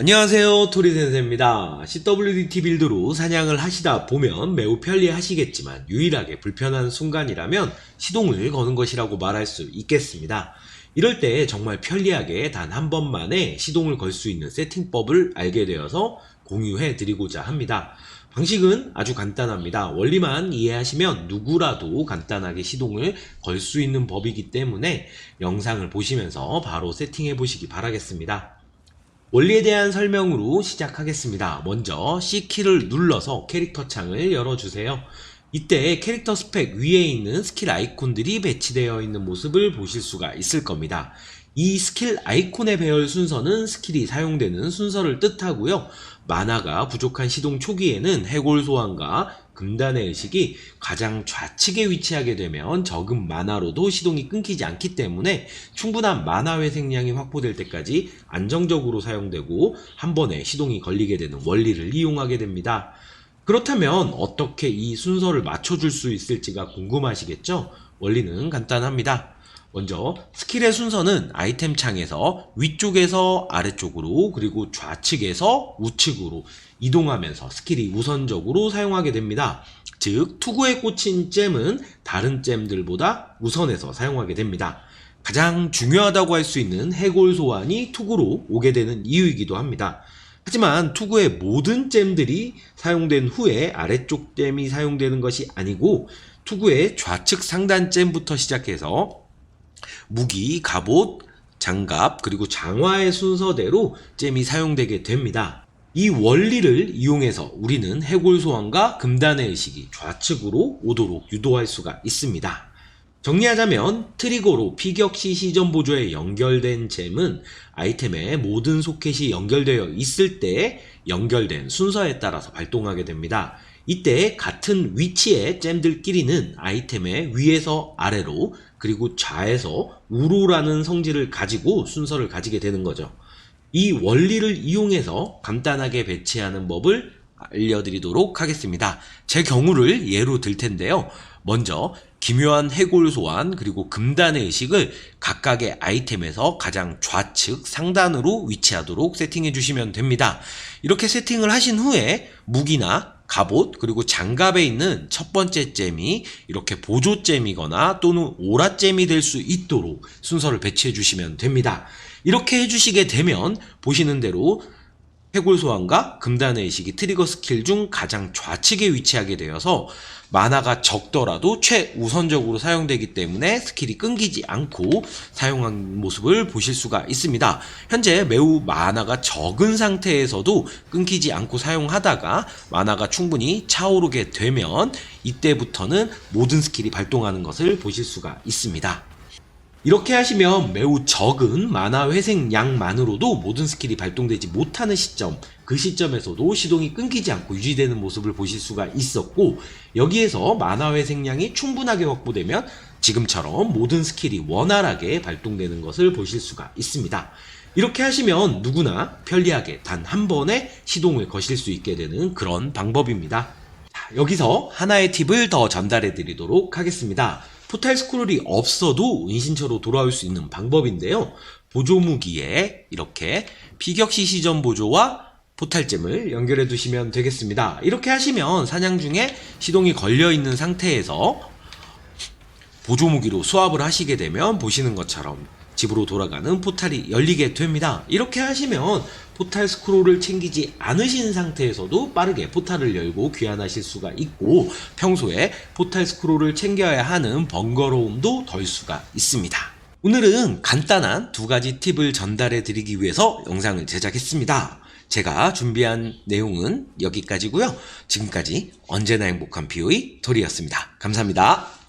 안녕하세요 토리센세입니다. CWDT 빌드로 사냥을 하시다 보면 매우 편리하시겠지만 유일하게 불편한 순간이라면 시동을 거는 것이라고 말할 수 있겠습니다. 이럴 때 정말 편리하게 단 한 번만에 시동을 걸 수 있는 세팅법을 알게 되어서 공유해 드리고자 합니다. 방식은 아주 간단합니다. 원리만 이해하시면 누구라도 간단하게 시동을 걸 수 있는 법이기 때문에 영상을 보시면서 바로 세팅해 보시기 바라겠습니다. 원리에 대한 설명으로 시작하겠습니다. 먼저 C키를 눌러서 캐릭터 창을 열어주세요. 이때 캐릭터 스펙 위에 있는 스킬 아이콘들이 배치되어 있는 모습을 보실 수가 있을 겁니다. 이 스킬 아이콘의 배열 순서는 스킬이 사용되는 순서를 뜻하고요. 만화가 부족한 시동 초기에는 해골 소환과 금단의 의식이 가장 좌측에 위치하게 되면 적은 만화로도 시동이 끊기지 않기 때문에 충분한 만화 회생량이 확보될 때까지 안정적으로 사용되고 한 번에 시동이 걸리게 되는 원리를 이용하게 됩니다. 그렇다면 어떻게 이 순서를 맞춰줄 수 있을지가 궁금하시겠죠? 원리는 간단합니다. 먼저 스킬의 순서는 아이템 창에서 위쪽에서 아래쪽으로 그리고 좌측에서 우측으로 이동하면서 스킬이 우선적으로 사용하게 됩니다. 즉 투구에 꽂힌 잼은 다른 잼들보다 우선해서 사용하게 됩니다. 가장 중요하다고 할 수 있는 해골 소환이 투구로 오게 되는 이유이기도 합니다. 하지만 투구의 모든 잼들이 사용된 후에 아래쪽 잼이 사용되는 것이 아니고 투구의 좌측 상단 잼부터 시작해서 무기, 갑옷, 장갑, 그리고 장화의 순서대로 잼이 사용되게 됩니다. 이 원리를 이용해서 우리는 해골 소환과 금단의 의식이 좌측으로 오도록 유도할 수가 있습니다. 정리하자면 트리거로 피격시 시전 보조에 연결된 잼은 아이템의 모든 소켓이 연결되어 있을 때 연결된 순서에 따라서 발동하게 됩니다. 이때 같은 위치의 잼들끼리는 아이템의 위에서 아래로 그리고 좌에서 우로라는 성질을 가지고 순서를 가지게 되는 거죠. 이 원리를 이용해서 간단하게 배치하는 법을 알려드리도록 하겠습니다. 제 경우를 예로 들 텐데요. 먼저 기묘한 해골 소환 그리고 금단의 의식을 각각의 아이템에서 가장 좌측 상단으로 위치하도록 세팅해 주시면 됩니다. 이렇게 세팅을 하신 후에 무기나 갑옷 그리고 장갑에 있는 첫 번째 잼이 이렇게 보조잼이거나 또는 오라잼이 될 수 있도록 순서를 배치해 주시면 됩니다. 이렇게 해주시게 되면 보시는 대로 해골 소환과 금단의 의식이 트리거 스킬 중 가장 좌측에 위치하게 되어서 만화가 적더라도 최우선적으로 사용되기 때문에 스킬이 끊기지 않고 사용한 모습을 보실 수가 있습니다. 현재 매우 만화가 적은 상태에서도 끊기지 않고 사용하다가 만화가 충분히 차오르게 되면 이때부터는 모든 스킬이 발동하는 것을 보실 수가 있습니다. 이렇게 하시면 매우 적은 만화 회생량만으로도 모든 스킬이 발동되지 못하는 시점, 그 시점에서도 시동이 끊기지 않고 유지되는 모습을 보실 수가 있었고, 여기에서 만화 회생량이 충분하게 확보되면 지금처럼 모든 스킬이 원활하게 발동되는 것을 보실 수가 있습니다. 이렇게 하시면 누구나 편리하게 단 한 번에 시동을 거실 수 있게 되는 그런 방법입니다. 자, 여기서 하나의 팁을 더 전달해 드리도록 하겠습니다. 포탈 스크롤이 없어도 은신처로 돌아올 수 있는 방법인데요. 보조 무기에 이렇게 피격시 시전 보조와 포탈잼을 연결해 두시면 되겠습니다. 이렇게 하시면 사냥 중에 시동이 걸려 있는 상태에서 보조 무기로 수압을 하시게 되면 보시는 것처럼 집으로 돌아가는 포탈이 열리게 됩니다. 이렇게 하시면 포탈 스크롤을 챙기지 않으신 상태에서도 빠르게 포탈을 열고 귀환하실 수가 있고 평소에 포탈 스크롤을 챙겨야 하는 번거로움도 덜 수가 있습니다. 오늘은 간단한 두 가지 팁을 전달해 드리기 위해서 영상을 제작했습니다. 제가 준비한 내용은 여기까지고요. 지금까지 언제나 행복한 POE 토리였습니다. 감사합니다.